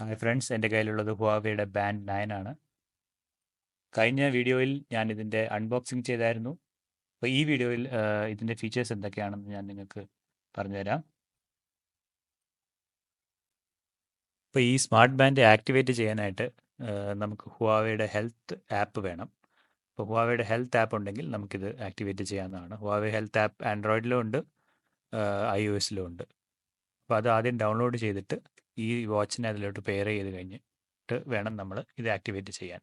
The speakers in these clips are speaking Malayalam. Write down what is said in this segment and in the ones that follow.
ഹായ് ഫ്രണ്ട്സ് എന്റെ കയ്യിലുള്ളത് ഹുവാവയുടെ ബാൻഡ് നയൻ ആണ്. കഴിഞ്ഞ വീഡിയോയിൽ ഞാൻ ഇതിന്റെ അൺബോക്സിങ് ചെയ്തായിരുന്നു. അപ്പോൾ ഈ വീഡിയോയിൽ ഇതിന്റെ ഫീച്ചേഴ്സ് എന്തൊക്കെയാണെന്ന് ഞാൻ നിങ്ങൾക്ക് പറഞ്ഞുതരാം. ഇപ്പോൾ ഈ സ്മാർട്ട് ബാൻഡ് ആക്ടിവേറ്റ് ചെയ്യാനായിട്ട് നമുക്ക് ഹുവാവയുടെ ഹെൽത്ത് ആപ്പ് വേണം. അപ്പോൾ ഹുവാവയുടെ ഹെൽത്ത് ആപ്പ് ഉണ്ടെങ്കിൽ നമുക്കിത് ആക്ടിവേറ്റ് ചെയ്യാവുന്നതാണ്. ഹുവാവെ ഹെൽത്ത് ആപ്പ് ആൻഡ്രോയിഡിലും ഉണ്ട് ഐ ഒ എസിലും ഉണ്ട്. അപ്പോൾ അത് ആദ്യം ഡൗൺലോഡ് ചെയ്തിട്ട് ഈ വാച്ചിനെ അതിലോട്ട് പെയർ ചെയ്ത് കഴിഞ്ഞിട്ട് വേണം നമ്മൾ ഇത് ആക്ടിവേറ്റ് ചെയ്യാൻ.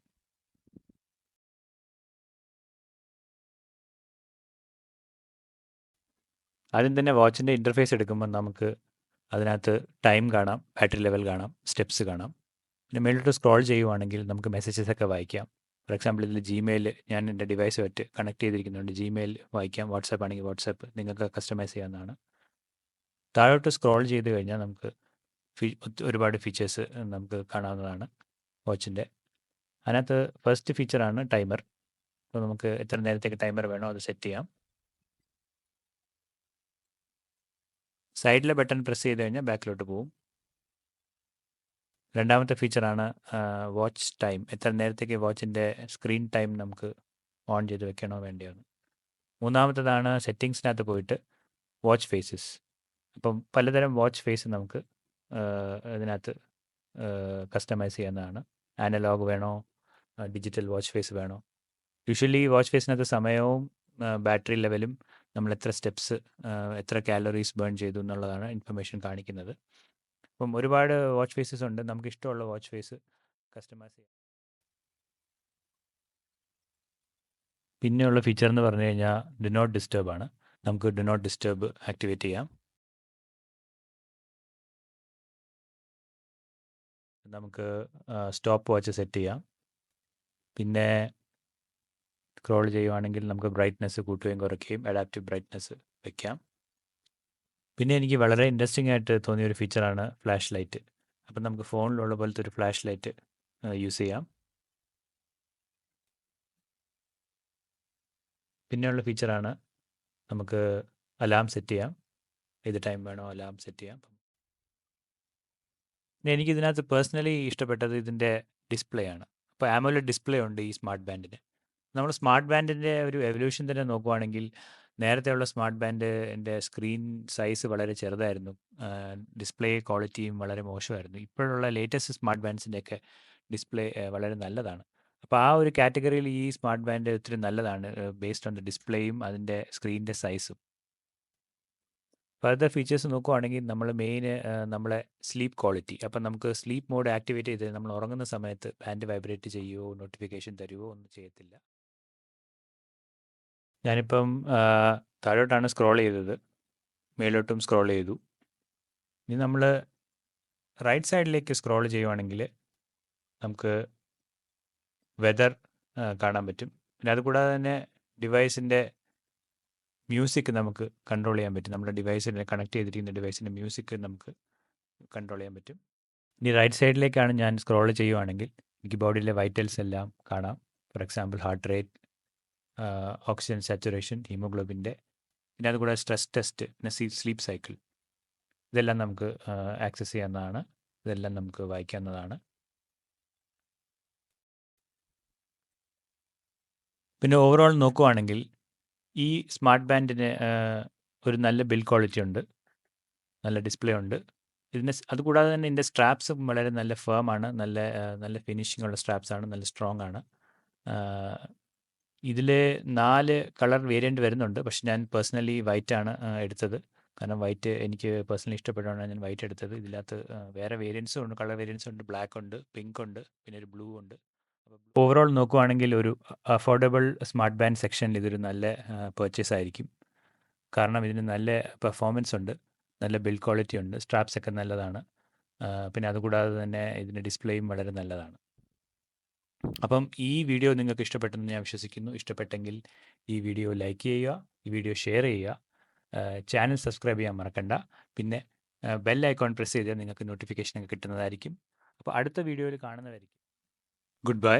ആദ്യം തന്നെ വാച്ചിന്റെ ഇന്റർഫേസ് എടുക്കുമ്പോൾ നമുക്ക് അതിനകത്ത് ടൈം കാണാം ബാറ്ററി ലെവൽ കാണാം സ്റ്റെപ്സ് കാണാം. പിന്നെ മേളിലോട്ട് സ്ക്രോൾ ചെയ്യുവാണെങ്കിൽ നമുക്ക് മെസ്സേജസ് ഒക്കെ വായിക്കാം. ഫോർ എക്സാമ്പിൾ ഇതിൽ ജിമെയിൽ ഞാൻ എന്റെ ഡിവൈസുമായിട്ട് കണക്ട് ചെയ്തിരിക്കുന്നുണ്ട്. ജിമെയിൽ വായിക്കാം വാട്സാപ്പ് ആണെങ്കിൽ വാട്സാപ്പ് നിങ്ങൾക്ക് കസ്റ്റമൈസ് ചെയ്യാവുന്നതാണ്. താഴോട്ട് സ്ക്രോൾ ചെയ്ത് കഴിഞ്ഞാൽ നമുക്ക് ഒരുപാട് ഫീച്ചേഴ്സ് നമുക്ക് കാണാവുന്നതാണ് വാച്ചിന്റെ. അതിനകത്ത് ഫസ്റ്റ് ഫീച്ചറാണ് ടൈമർ. അപ്പോൾ നമുക്ക് എത്ര നേരത്തേക്ക് ടൈമർ വേണോ അത് സെറ്റ് ചെയ്യാം. സൈഡിലെ ബട്ടൺ പ്രസ് ചെയ്ത് കഴിഞ്ഞാൽ ബാക്കിലോട്ട് പോവും. രണ്ടാമത്തെ ഫീച്ചറാണ് വാച്ച് ടൈം. എത്ര നേരത്തേക്ക് വാച്ചിന്റെ സ്ക്രീൻ ടൈം നമുക്ക് ഓൺ ചെയ്ത് വെക്കണോ വേണ്ടിയാണ് മൂന്നാമത്തതാണ് സെറ്റിങ്സിനകത്ത് പോയിട്ട് വാച്ച് ഫേസസ്. അപ്പം പലതരം വാച്ച് ഫേസ് നമുക്ക് ഇതിനകത്ത് കസ്റ്റമൈസ് ചെയ്യുന്നതാണ്. അനലോഗ് വേണോ? ഡിജിറ്റൽ വാച്ച് ഫേസ് വേണോ? യൂഷ്വലി വാച്ച് ഫേസിനകത്ത് സമയവും ബാറ്ററി ലെവലും നമ്മൾ എത്ര സ്റ്റെപ്സ് എത്ര കാലറീസ് ബേൺ ചെയ്തു എന്നുള്ളതാണ് ഇൻഫർമേഷൻ കാണിക്കുന്നത്. അപ്പം ഒരുപാട് വാച്ച് ഫേസസ് ഉണ്ട്. നമുക്ക് ഇഷ്ടമുള്ള വാച്ച് ഫേസ് കസ്റ്റമൈസ് ചെയ്യാം. പിന്നെയുള്ള ഫീച്ചർ എന്ന് പറഞ്ഞു കഴിഞ്ഞാൽ ഡു നോട്ട് ഡിസ്റ്റർബ് ആണ്. നമുക്ക് ഡു നോട്ട് ഡിസ്റ്റർബ് ആക്ടിവേറ്റ് ചെയ്യാം. നമുക്ക് സ്റ്റോപ്പ് വാച്ച് സെറ്റ് ചെയ്യാം. പിന്നെ സ്ക്രോൾ ചെയ്യുവാണെങ്കിൽ നമുക്ക് ബ്രൈറ്റ്നസ് കൂട്ടുകയും കുറയ്ക്കുകയും അഡാപ്റ്റീവ് ബ്രൈറ്റ്നസ് വെക്കാം. പിന്നെ എനിക്ക് വളരെ ഇൻട്രസ്റ്റിംഗ് ആയിട്ട് തോന്നിയ ഒരു ഫീച്ചറാണ് ഫ്ലാഷ് ലൈറ്റ് അപ്പം നമുക്ക് ഫോണിലുള്ള പോലത്തെ ഒരു ഫ്ലാഷ് ലൈറ്റ് യൂസ് ചെയ്യാം. പിന്നെയുള്ള ഫീച്ചറാണ് നമുക്ക് അലാം സെറ്റ് ചെയ്യാം. ഏത് ടൈം വേണോ അലാം സെറ്റ് ചെയ്യാം. എനിക്ക് ഇതിനകത്ത് പേഴ്സണലി ഇഷ്ടപ്പെട്ടത് ഇതിന്റെ ഡിസ്പ്ലേ ആണ് അപ്പോൾ ആമോലെ ഡിസ്പ്ലേ ഉണ്ട് ഈ സ്മാർട്ട് ബാൻഡിന്. നമ്മൾ സ്മാർട്ട് ബാൻഡിന്റെ ഒരു എവല്യൂഷൻ തന്നെ നോക്കുവാണെങ്കിൽ നേരത്തെയുള്ള സ്മാർട്ട് ബാൻഡിന്റെ സ്ക്രീൻ സൈസ് വളരെ ചെറുതായിരുന്നു. ഡിസ്പ്ലേ ക്വാളിറ്റിയും വളരെ മോശമായിരുന്നു. ഇപ്പോഴുള്ള ലേറ്റസ്റ്റ് സ്മാർട്ട് ബാൻഡ്സിന്റെയൊക്കെ ഡിസ്പ്ലേ വളരെ നല്ലതാണ്. അപ്പോൾ ആ ഒരു കാറ്റഗറിയിൽ ഈ സ്മാർട്ട് ബാൻഡ് ഒത്തിരി നല്ലതാണ് ബേസ്ഡ് ഓൺ ദ ഡിസ്പ്ലേയും അതിന്റെ സ്ക്രീനിന്റെ സൈസും. ഫർദർ ഫീച്ചേഴ്സ് നോക്കുവാണെങ്കിൽ നമ്മൾ മെയിൻ നമ്മളെ സ്ലീപ്പ് ക്വാളിറ്റി അപ്പം നമുക്ക് സ്ലീപ്പ് മോഡ് ആക്ടിവേറ്റ് ചെയ്ത് നമ്മൾ ഉറങ്ങുന്ന സമയത്ത് ബാൻഡ് വൈബ്രേറ്റ് ചെയ്യുമോ നോട്ടിഫിക്കേഷൻ തരുമോ ഒന്നും ചെയ്യത്തില്ല. ഞാനിപ്പം താഴോട്ടാണ് സ്ക്രോൾ ചെയ്തത്. മേലോട്ടും സ്ക്രോൾ ചെയ്തു. ഇനി നമ്മൾ റൈറ്റ് സൈഡിലേക്ക് സ്ക്രോൾ ചെയ്യുവാണെങ്കിൽ നമുക്ക് വെതർ കാണാൻ പറ്റും. പിന്നെ അതുകൂടാതെ തന്നെ ഡിവൈസിന്റെ മ്യൂസിക് നമുക്ക് കൺട്രോൾ ചെയ്യാൻ പറ്റും. നമ്മുടെ ഡിവൈസിനെ കണക്ട് ചെയ്തിരിക്കുന്ന ഡിവൈസിന്റെ മ്യൂസിക് നമുക്ക് കൺട്രോൾ ചെയ്യാൻ പറ്റും. ഇനി റൈറ്റ് സൈഡിലേക്കാണ് ഞാൻ സ്ക്രോൾ ചെയ്യുവാണെങ്കിൽ എനിക്ക് ബോഡിയിലെ വൈറ്റൽസ് എല്ലാം കാണാം. For example heart rate oxygen saturation ഹീമോഗ്ലോബിന്റെ പിന്നെ അതുകൂടാതെ സ്ട്രെസ് ടെസ്റ്റ് പിന്നെ സ്ലീപ്പ് സൈക്കിൾ ഇതെല്ലാം നമുക്ക് ആക്സസ് ചെയ്യാവുന്നതാണ്. ഇതെല്ലാം നമുക്ക് വായിക്കാവുന്നതാണ്. പിന്നെ ഓവറോൾ നോക്കുവാണെങ്കിൽ ഈ സ്മാർട്ട് ബാൻഡിന് ഒരു നല്ല ബിൽ ക്വാളിറ്റി ഉണ്ട്. നല്ല ഡിസ്പ്ലേ ഉണ്ട്. ഇതിന്റെ അതുകൂടാതെ തന്നെ ഇതിന്റെ സ്ട്രാപ്സും വളരെ നല്ല ഫേം ആണ്. നല്ല നല്ല ഫിനിഷിംഗ് ഉള്ള സ്ട്രാപ്സ് ആണ്. നല്ല സ്ട്രോങ് ആണ്. ഇതിൽ നാല് കളർ വേരിയന്റ് വരുന്നുണ്ട്. പക്ഷെ ഞാൻ പേഴ്സണലി വൈറ്റ് ആണ് എടുത്തത്. കാരണം വൈറ്റ് എനിക്ക് പേഴ്സണലി ഇഷ്ടപ്പെട്ടതാണ് ഞാൻ വൈറ്റ് എടുത്തത്. ഇതിനകത്ത് വേറെ വേരിയൻസും ഉണ്ട്. കളർ വേരിയൻസും ഉണ്ട്. ബ്ലാക്ക് ഉണ്ട്. പിങ്ക് ഉണ്ട്. പിന്നെ ഒരു ബ്ലൂ ഉണ്ട്. ഓവറോൾ നോക്കുവാണെങ്കിൽ ഒരു അഫോർഡബിൾ സ്മാർട്ട് ബാൻഡ് സെക്ഷനിൽ ഇതൊരു നല്ല പർച്ചേസ് ആയിരിക്കും. കാരണം ഇതിന് നല്ല പെർഫോമൻസ് ഉണ്ട് നല്ല ബിൽഡ് ക്വാളിറ്റി ഉണ്ട് സ്ട്രാപ്സ് ഒക്കെ നല്ലതാണ്. പിന്നെ അതുകൂടാതെ തന്നെ ഇതിന്റെ ഡിസ്പ്ലേയും വളരെ നല്ലതാണ്. അപ്പം ഈ വീഡിയോ നിങ്ങൾക്ക് ഇഷ്ടപ്പെട്ടെന്ന് ഞാൻ വിശ്വസിക്കുന്നു. ഇഷ്ടപ്പെട്ടെങ്കിൽ ഈ വീഡിയോ ലൈക്ക് ചെയ്യുക ഈ വീഡിയോ ഷെയർ ചെയ്യുക ചാനൽ സബ്സ്ക്രൈബ് ചെയ്യാൻ മറക്കണ്ട. പിന്നെ ബെൽ ഐക്കോൺ പ്രസ് ചെയ്താൽ നിങ്ങൾക്ക് നോട്ടിഫിക്കേഷൻ ഒക്കെ കിട്ടുന്നതായിരിക്കും. അപ്പോൾ അടുത്ത വീഡിയോയിൽ കാണുന്നതായിരിക്കും goodbye